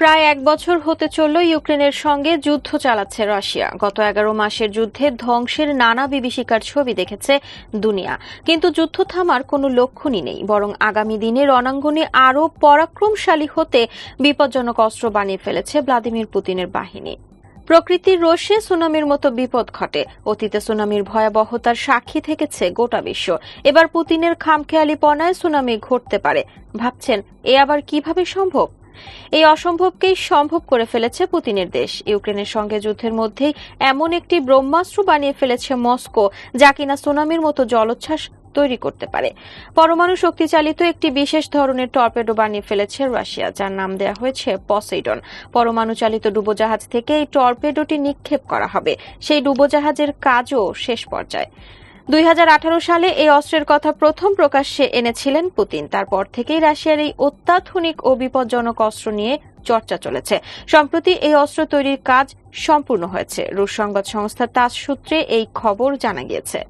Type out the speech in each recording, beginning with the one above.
প্রায় এক বছর হতে চলল ইউক্রেনের সঙ্গে যুদ্ধ চালাচ্ছে রাশিয়া। গত এগারো মাসের যুদ্ধে ধ্বংসের নানা বিভীষিকার ছবি দেখেছে দুনিয়া। কিন্তু যুদ্ধ থামার কোনো লক্ষণই নেই, বরং আগামী দিনে রণাঙ্গনে আরও পরাক্রমশালী হতে বিপজ্জনক অস্ত্র বানিয়ে ফেলেছে ভ্লাদিমির পুতিনের বাহিনী। প্রকৃতির রোষে সুনামির মতো বিপদ ঘটে। অতীতে সুনামির ভয়াবহতার সাক্ষী থেকেছে গোটা বিশ্ব। এবার পুতিনের খামখেয়ালিপনায় সুনামি ঘটতে পারে। ভাবছেন, এ আবার কীভাবে সম্ভব? এই অসম্ভবকেই সম্ভব করে ফেলেছে পুতিনের দেশ। ইউক্রেনের সঙ্গে যুদ্ধের মধ্যেই এমন একটি ব্রহ্মাস্ত্র বানিয়ে ফেলেছে মস্কো, যা কিনা সুনামির মতো জলোচ্ছ্বাস তৈরি করতে পারে। পরমাণু শক্তি চালিত একটি বিশেষ ধরনের টর্পেডো বানিয়ে ফেলেছে রাশিয়া, যার নাম দেওয়া হয়েছে পসেইডন। পরমাণু চালিত ডুবোজাহাজ থেকে এই টর্পেডোটি নিক্ষেপ করা হবে। সেই ডুবোজাহাজের কাজও শেষ পর্যায়ে। দুই হাজার আঠারো সালে এই অস্ত্রের কথা প্রথম প্রকাশ্যে এনেছিলেন পুতিন। তারপর থেকেই রাশিয়ার এই অত্যাধুনিক ও বিপজ্জনক অস্ত্র নিয়ে চর্চা চলেছে। সম্প্রতি এই অস্ত্র তৈরির কাজ সম্পূর্ণ হয়েছে। রুশ সংবাদ সংস্থা তাস সূত্রে এই খবর জানা গিয়েছে।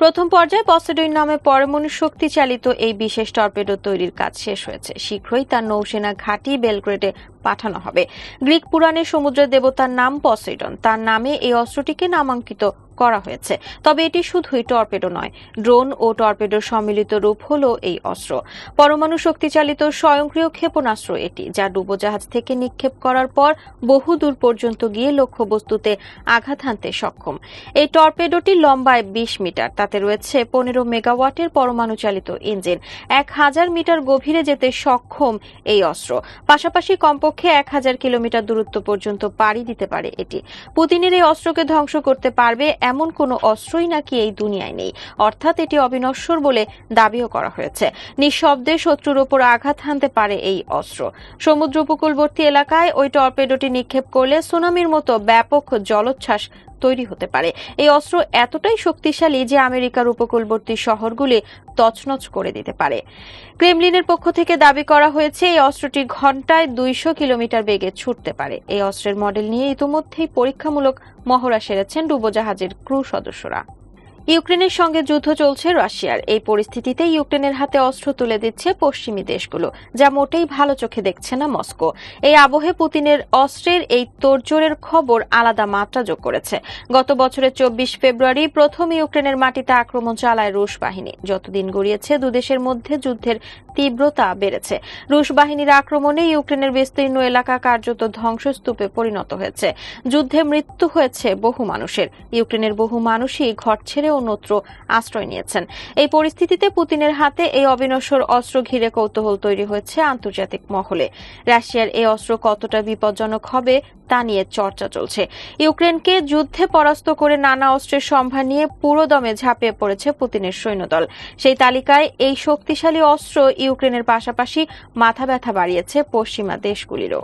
প্রথম পর্যায়ে পসেডইন নামে পরমাণু শক্তি চালিত এই বিশেষ টর্পেডো তৈরির কাজ শেষ হয়েছে। শীঘ্রই তার নৌসেনা ঘাঁটি বেলগ্রেডে পাঠানো হবে। গ্রিক পুরাণে সমুদ্রের দেবতার নাম পসেডন। তার নামে এই অস্ত্রটিকে নামাঙ্কিত করা হয়েছে। তবে এটি শুধুই টর্পেডো নয়, ড্রোন ও টর্পেডোর সম্মিলিত রূপ হল এই অস্ত্র। পরমাণু শক্তিচালিত স্বয়ংক্রিয় ক্ষেপণাস্ত্র এটি, যা ডুবোজাহাজ থেকে নিক্ষেপ করার পর বহু দূর পর্যন্ত গিয়ে লক্ষ্যবস্তুতে আঘাত হানতে সক্ষম। এই টর্পেডোটি লম্বায় বিশ মিটার, তাতে রয়েছে পনেরো মেগাওয়াটের পরমাণু চালিত ইঞ্জিন। এক হাজার মিটার গভীরে যেতে সক্ষম এই অস্ত্র। পাশাপাশি কমপক্ষে এক হাজার কিলোমিটার দূরত্ব পর্যন্ত পাড়ি দিতে পারে এটি। পুতিনের এই অস্ত্রকে ধ্বংস করতে পারবে এমন কোনো অস্ত্রই নাকি এই দুনিয়ায় নেই। অর্থাৎ এটি অবিনশ্বর বলে দাবিও করা হয়েছে। নিঃশব্দে শত্রুর ওপর আঘাত হানতে পারে এই অস্ত্র। সমুদ্র উপকূলবর্তী এলাকায় ওই টর্পেডোটি নিক্ষেপ করলে সুনামির মতো ব্যাপক জলোচ্ছ্বাস তৈরি হতে পারে। এই অস্ত্র এতটাই শক্তিশালী যে আমেরিকার উপকূলবর্তী শহরগুলি তছনছ করে দিতে পারে। ক্রেমলিনের পক্ষ থেকে দাবি করা হয়েছে, এই অস্ত্রটি ঘন্টায় দুইশো কিলোমিটার বেগে ছুটতে পারে। এই অস্ত্রের মডেল নিয়ে ইতোমধ্যেই পরীক্ষামূলক মহড়া সেরেছেন ডুবোজাহাজের ক্রু সদস্যরা। ইউক্রেনের সঙ্গে যুদ্ধ চলছে রাশিয়ার। এই পরিস্থিতিতে ইউক্রেনের হাতে অস্ত্র তুলে দিচ্ছে পশ্চিমী দেশগুলো, যা মোটেই ভালো চোখে দেখছে না মস্কো। এই আবহে পুতিনের অস্ত্রের এই তোড়জোড়ের খবর আলাদা মাত্রা যোগ করেছে। গত বছরের চব্বিশ ফেব্রুয়ারি প্রথম ইউক্রেনের মাটিতে আক্রমণ চালায় রুশ বাহিনী। যতদিন গড়িয়েছে দুদেশের মধ্যে যুদ্ধের তীব্রতা বেড়েছে। রুশ বাহিনীর আক্রমণে ইউক্রেনের বিস্তীর্ণ এলাকা কার্যত ধ্বংসস্তূপে পরিণত হয়েছে। যুদ্ধে মৃত্যু হয়েছে বহু মানুষের। ইউক্রেনের বহু মানুষই ঘর ছেড়ে অন্যত্র আশ্রয় নিয়েছেন। এই পরিস্থিতিতে পুতিনের হাতে এই অবিনশ্বর অস্ত্র ঘিরে কৌতূহল তৈরি হয়েছে আন্তর্জাতিক মহলে। রাশিয়ার এই অস্ত্র কতটা বিপজ্জনক হবে তা নিয়ে চর্চা চলছে। ইউক্রেনকে যুদ্ধে পরাস্ত করে নানা অস্ত্রের সম্ভার নিয়ে পুরোদমে ঝাঁপিয়ে পড়েছে পুতিনের সৈন্যদল। সেই তালিকায় এই শক্তিশালী অস্ত্র ইউক্রেনের পাশাপাশি মাথা ব্যথা বাড়িয়েছে পশ্চিমা দেশগুলিরও।